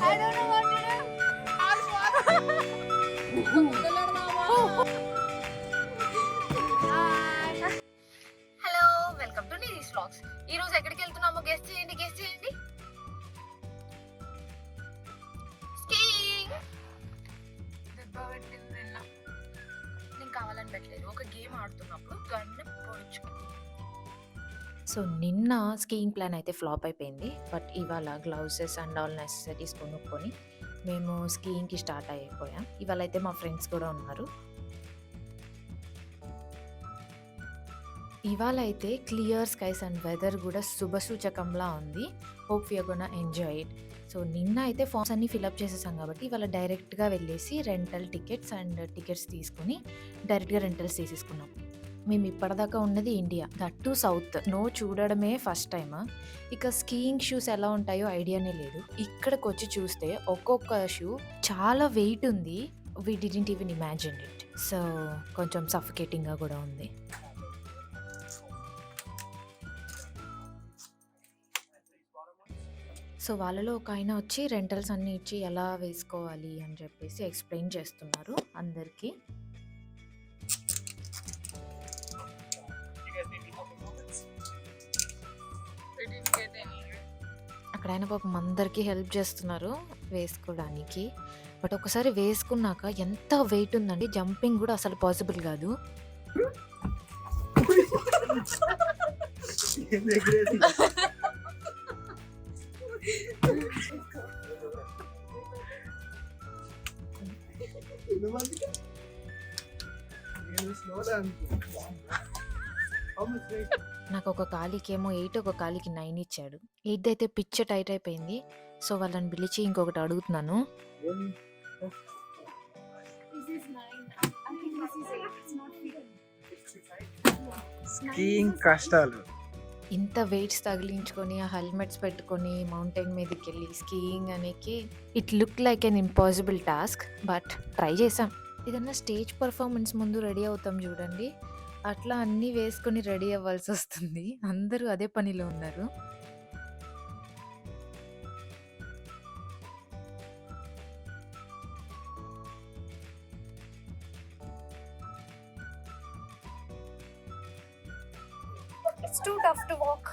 I don't know what to do. So నిన్న skiing plan అయితే flop అయిపోయింది. But ఇవాళ గ్లౌజెస్ అండ్ ఆల్ నెసెసరీస్ కొనుక్కొని మేము స్కీయింగ్కి స్టార్ట్ అయిపోయాం. ఇవాళ అయితే మా ఫ్రెండ్స్ కూడా ఉన్నారు. ఇవాళ అయితే క్లియర్ స్కైస్ అండ్ వెదర్ కూడా శుభసూచకంలా ఉంది. Hope you're gonna enjoy it. So నిన్న అయితే ఫామ్స్ అన్ని ఫిలప్ చేసేసాం కాబట్టి ఇవాళ డైరెక్ట్గా వెళ్ళేసి రెంటల్ టికెట్స్ అండ్ టికెట్స్ తీసుకుని డైరెక్ట్గా రెంటల్స్ తీసేసుకున్నాం. మేము ఇప్పటిదాకా ఉన్నది India. That too south no చూడడమే ఫస్ట్ టైం ఇక స్కీయింగ్ షూస్ ఎలా ఉంటాయో ఐడియానే లేదు. ఇక్కడికి వచ్చి చూస్తే ఒక్కొక్క షూ చాలా వెయిట్ ఉంది. We didn't even imagine it so కొంచెం సఫికేటింగ్గా కూడా ఉంది. సో వాళ్ళలో ఒక ఆయన వచ్చి రెంటల్స్ అన్ని ఇచ్చి ఎలా వేసుకోవాలి అని చెప్పేసి ఎక్స్ప్లెయిన్ చేస్తున్నారు అందరికీ. అక్కడ ఆయన పాపం అందరికీ హెల్ప్ చేస్తున్నారు వేసుకోవడానికి. బట్ ఒకసారి వేసుకున్నాక ఎంత వెయిట్ ఉందండి జంపింగ్ కూడా అసలు పాసిబుల్ కాదు. నాకు ఒక కాలికేమో ఎయిట్ ఒక కాలికి నైన్ ఇచ్చాడు. ఎయిట్ అయితే పిచ్చ టైట్ అయిపోయింది. సో వాళ్ళని పిలిచి ఇంకొకటి అడుగుతున్నాను. స్కీయింగ్ కష్టాలు. ఇంత వెయిట్స్ తగిలించుకొని ఆ హెల్మెట్స్ పెట్టుకొని మౌంటైన్ మీదకి వెళ్ళి skiing అనేకి it look like an impossible task but try చేసాం ఏదన్నా స్టేజ్ పర్ఫార్మెన్స్ ముందు రెడీ అవుతాం చూడండి. అట్లా అన్నీ వేసుకొని రెడీ అవ్వాల్సి వస్తుంది అందరూ అదే పనిలో ఉన్నారు It's too tough to walk.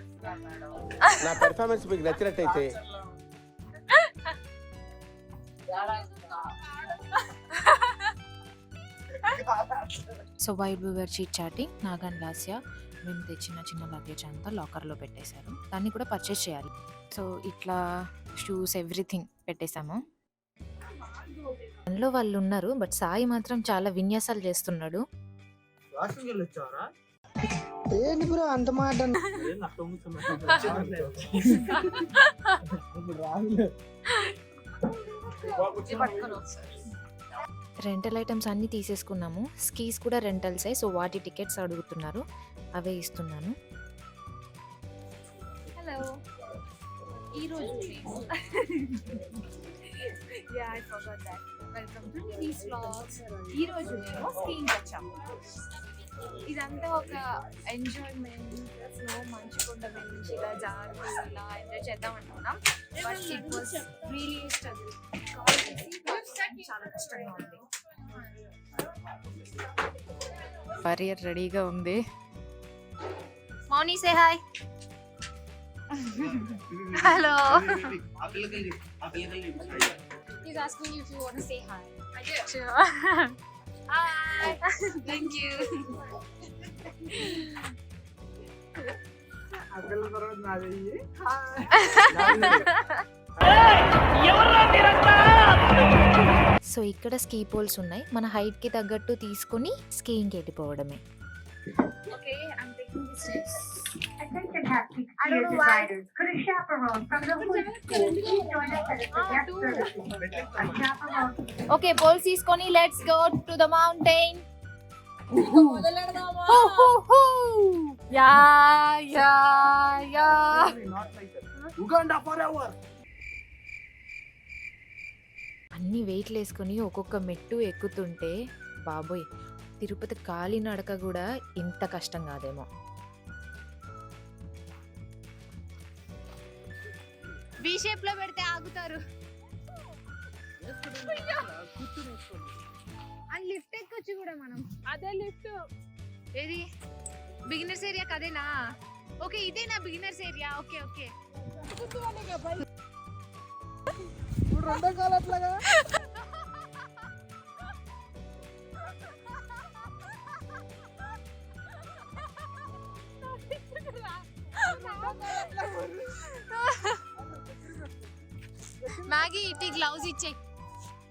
నా పెర్ఫార్మెన్స్ మీకు నచ్చినట్టయితే. సో వైట్ వీవర్ చీట్ చాటింగ్ నాగన్ లాస్య మేము తెచ్చిన చిన్న లగేజ్ అంతా లాకర్లో పెట్టేశారు. దాన్ని కూడా పర్చేస్ చేయాలి. సో ఇట్లా షూస్ ఎవ్రీథింగ్ పెట్టేశాము. అందులో వాళ్ళు ఉన్నారు బట్ సాయి మాత్రం చాలా విన్యాసాలు చేస్తున్నాడు. ఏంటి బ్రో అంత మాట రెంటల్ ఐటమ్స్ అన్నీ తీసేసుకున్నాము. స్కీస్ కూడా రెంటల్సే సో వాటి టికెట్స్ అడుగుతున్నారు. అవే ఇస్తున్నాను. Hello. ఈ రోజు yeah I forgot that welcome to knees vlogs ఈ రోజు మేము స్కీయింగ్ వచ్చాము. ఇదంతా ఒక ఎంజాయ్మెంట్ స్నో మంచు కొండ మీద నుంచి ఇలా జారు ఇలా ఎంజాయ్ చేద్దాం అనుకున్నాం. But it was really struggle చాలా కష్టంగా ఉంది. పరియర్ రెడీగా ఉంది. Mouni say hi hello He's asking you if you want to say hi. I do. Sure. hi. Thank you. అక్కడ తర్వాత నాది సో ఇక్కడ స్కీ పోల్స్ ఉన్నాయి. మన హైట్కి తగ్గట్టు తీసుకుని స్కీయింగ్కి వెళ్ళిపోవడమే Okay, Attention happy Kia riders. Could a chaperone from the Hood School please join us at the guest services? A chaperone Okay, balls తీసుకొని let's go to the mountain. Yeah, yeah, yeah. Uganda forever అన్ని వెయిట్లు వేసుకొని ఒక్కొక్క మెట్టు ఎక్కుతుంటే బాబోయ్ తిరుపతి కాలినడక గూడా ఇంత కష్టం గాదేమో. వి షేప్లో పెడితే ఆగుతారు. అండ్ లిఫ్ట్ ఎక్కొచ్చు కూడా మనం. అదే లిఫ్ట్ ఏది? బిగినర్స్ ఏరియా కదేనా ఓకే ఇదేనా బిగినర్స్ ఏరియా ఓకే ఓకే. రెండో కాలు అట్లాగా మ్యాగీ ఇట్టి గ్లౌజ్ ఇచ్చే.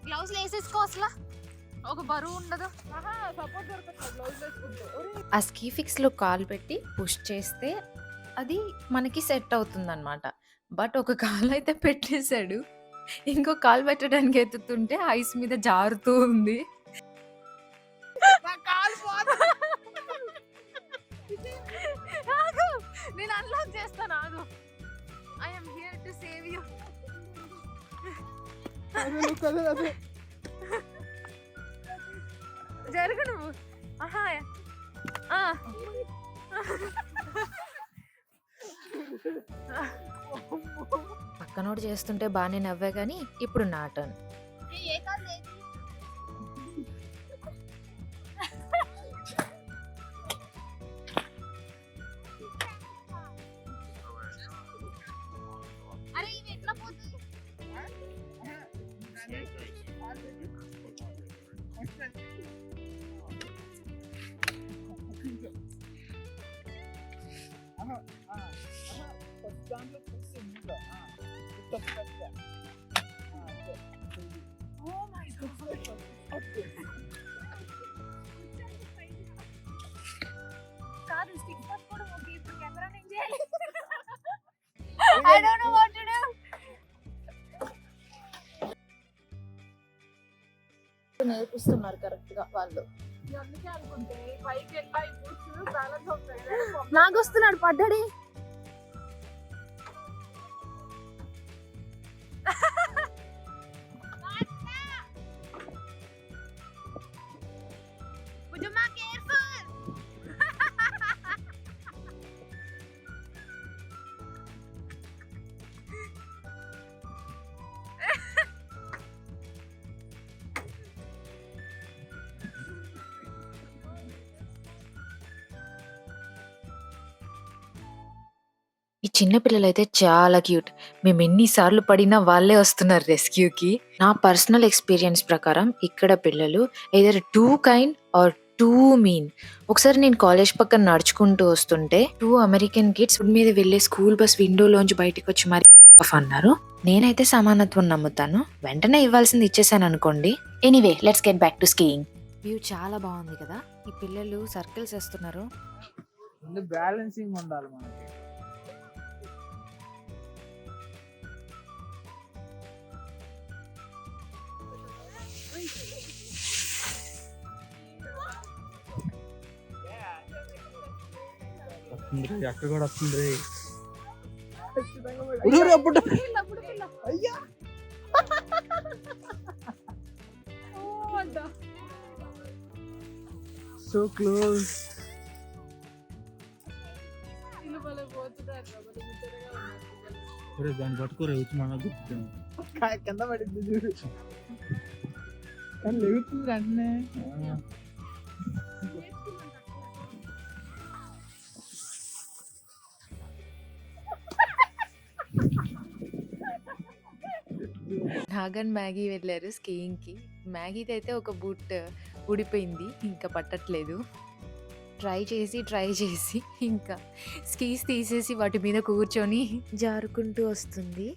గ్లౌజ్ వేసేసుకో అసలు. ఒక బరువు ఉండదు. ఆ స్కీ ఫిక్స్‌లో కాలు పెట్టి పుష్ చేస్తే అది మనకి సెట్ అవుతుందనమాట. బట్ ఒక కాలయితే పెట్టేసాడు. ఇంకో కాలు పెట్టడానికి ఎత్తుతుంటే ఐస్ మీద జారుతూ ఉంది. నేను అన్లాక్ చేస్తాను ఆగు. I am here to save you జరుగు నువ్వు ఆహా ఆ. పక్కనోడు చేస్తుంటే బానే నవ్వా గానీ ఇప్పుడు నా టర్న్. కాదు స్టిక్ పట్టుకోవడం ఓకే ఇప్పుడు కెమెరా నేను చేయాలి I don't know what to do నేర్పిస్తున్నారు కరెక్ట్గా వాళ్ళు. నాకు వస్తున్నాడు పడ్డాడి. చిన్నపిల్లలైతే చాలా క్యూట్. మేము ఎన్నిసార్లు పడినా వాళ్ళే వస్తున్నారు రెస్క్యూకి. నా పర్సనల్ ఎక్స్‌పీరియన్స్ ప్రకారం ఇక్కడ పిల్లలు either two kind or two mean. ఒకసారి నేను కాలేజ్ పక్కన నడుచుకుంటూ వస్తుంటే టూ అమెరికన్ కిడ్స్ ఫుడ్ మీద వెళ్ళే స్కూల్ బస్ విండోలోంచి బయటకు వచ్చి మరి ఆఫ్ అన్నారు. నేనైతే సమానత్వం నమ్ముతాను. వెంటనే ఇవ్వాల్సింది ఇచ్చేసాననుకోండి. Anyway let's get back to skiing. View చాలా బాగుంది కదా! ఈ పిల్లలు సర్కిల్స్ వేస్తున్నారు బ్యాలెన్సింగ్ ఉండాలి మనకి వస్తుంది అక్కడ కూడా వస్తుంది అప్పుడు అయ్యా సో క్లోజ్ దాన్ని పట్టుకోరు వచ్చి మన కింద పడింది చూడు కానీ లేగుతుంది వెంటనే నాగన్ మ్యాగీ వెళ్ళారు స్కీయింగ్‌కి. మ్యాగీది అయితే ఒక బూట్ ఊడిపోయింది. ఇంకా పట్టట్లేదు. ట్రై చేసి, ట్రై చేసి ఇంకా స్కీస్ తీసేసి వాటి మీద కూర్చొని జారుకుంటూ వస్తుంది.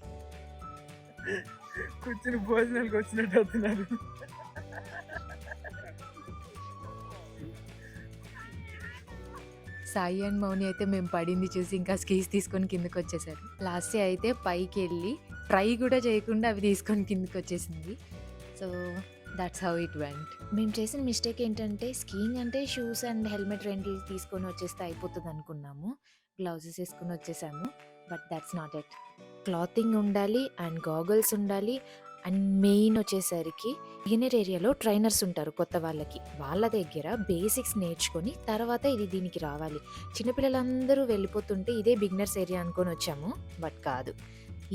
కూర్చుని భోజనాలకు వచ్చినట్టు అవుతున్నారు సాయి అండ్ మౌని అయితే మేము పడింది చూసి ఇంకా స్కీస్ తీసుకొని కిందకొచ్చేసారు. లాస్ట్ అయితే పైకి వెళ్ళి ట్రై కూడా చేయకుండా అవి తీసుకొని కిందకొచ్చేసింది. So that's how it went. మేము చేసిన మిస్టేక్ ఏంటంటే స్కీయింగ్ అంటే షూస్ అండ్ హెల్మెట్ రెండు తీసుకొని వచ్చేస్తే అయిపోతుంది అనుకున్నాము గ్లౌజెస్ వేసుకొని వచ్చేసాము. But that's not it. Clothing ఉండాలి అండ్ గాగుల్స్ ఉండాలి అండ్ మెయిన్ వచ్చేసరికి బిగినర్ ఏరియాలో ట్రైనర్స్ ఉంటారు కొత్త వాళ్ళకి. వాళ్ళ దగ్గర బేసిక్స్ నేర్చుకొని తర్వాత ఇది దీనికి రావాలి. చిన్నపిల్లలందరూ వెళ్ళిపోతుంటే ఇదే బిగినర్స్ ఏరియా అనుకొని వచ్చాము బట్ కాదు.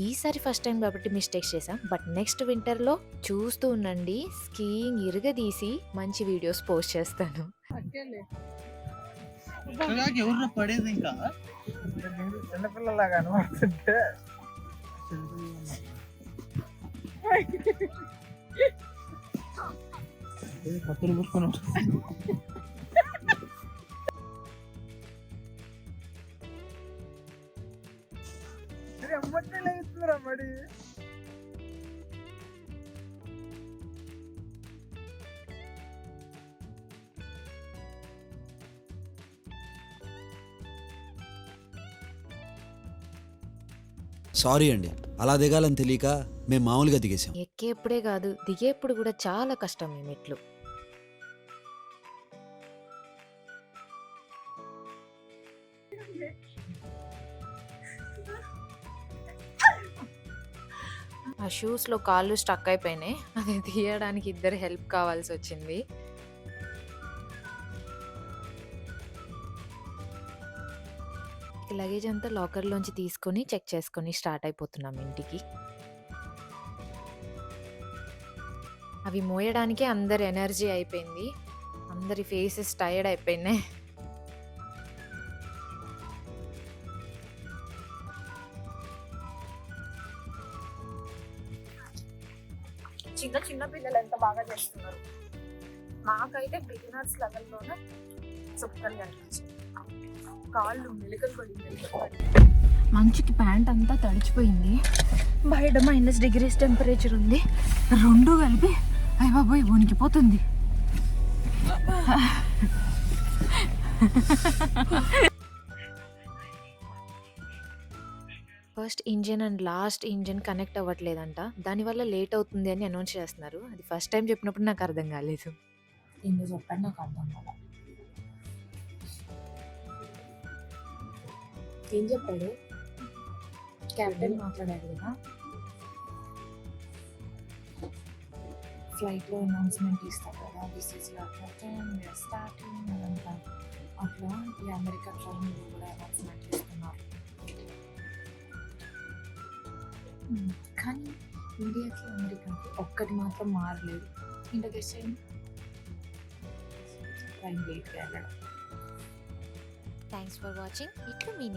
ఈసారి ఫస్ట్ టైం కాబట్టి మిస్టేక్స్ చేసాం బట్ నెక్స్ట్ వింటర్లో చూస్తూ ఉండండి. స్కీయింగ్ ఇరగదీసి మంచి వీడియోస్ పోస్ట్ చేస్తాను. పడేది ఇంకా. చిన్నపిల్లలాగా కత్తులు మరి సారీ అండి. అలా దిగాలని తెలియక మేము మామూలుగా దిగేసాం ఎక్కేప్పుడే కాదు దిగేప్పుడు కూడా చాలా కష్టం ఈ మెట్లు. ఆ షూస్లో కాళ్ళు స్టక్ అయిపోయినాయి. అది తీయడానికి ఇద్దరు హెల్ప్ కావాల్సి వచ్చింది. లగేజ్ అంతా లాకర్లోంచి తీసుకొని చెక్ చేసుకొని స్టార్ట్ అయిపోతున్నాం ఇంటికి. అవి మోయడానికే అందరి ఎనర్జీ అయిపోయింది. అందరి ఫేసెస్ టైర్డ్ అయిపోయినాయి. చిన్న చిన్న పిల్లలు ఎంత బాగా చేస్తున్నారు? మాకైతే బిగినర్స్ లెవెల్లోనే సూపర్గా అనిపించింది. కాళ్ళు మెలికలు పడింది మంచుకి ప్యాంట్ అంతా తడిచిపోయింది. బయట మైనస్ డిగ్రీస్ టెంపరేచర్ ఉంది. రెండు కలిపి అయ్య బాబోయ్ వణికిపోతుంది first engine and last engine connect అవ్వట్లేదంట. దానివల్ల లేట్ అవుతుంది అని అనౌన్స్ చేస్తున్నారు. అది ఫస్ట్ టైం చెప్పినప్పుడు నాకు అర్థం కాలేదు. చెప్పండి నాకు అర్థం కాదు ఏం చెప్పాడు? క్యాప్టెన్ మాట్లాడాడు కదా. ఫ్లైట్లో అనౌన్స్మెంట్ ఇస్తారు కదా. This is your captain we're starting అదంతా. అట్లా ఈ అమెరికా ట్రైన్లో కూడా అనౌన్స్మెంట్ ఇస్తున్నారు. Hmm, కానీ ఇండియాకి అమెరికాకి ఒక్కటి మాత్రం మారలేదు. ఇంటర్ గెస్ట్ చేయండి ట్రైన్ లేట్గా వెళ్ళడం. థ్యాంక్స్ ఫర్ వాచింగ్ ఇట్లు మీ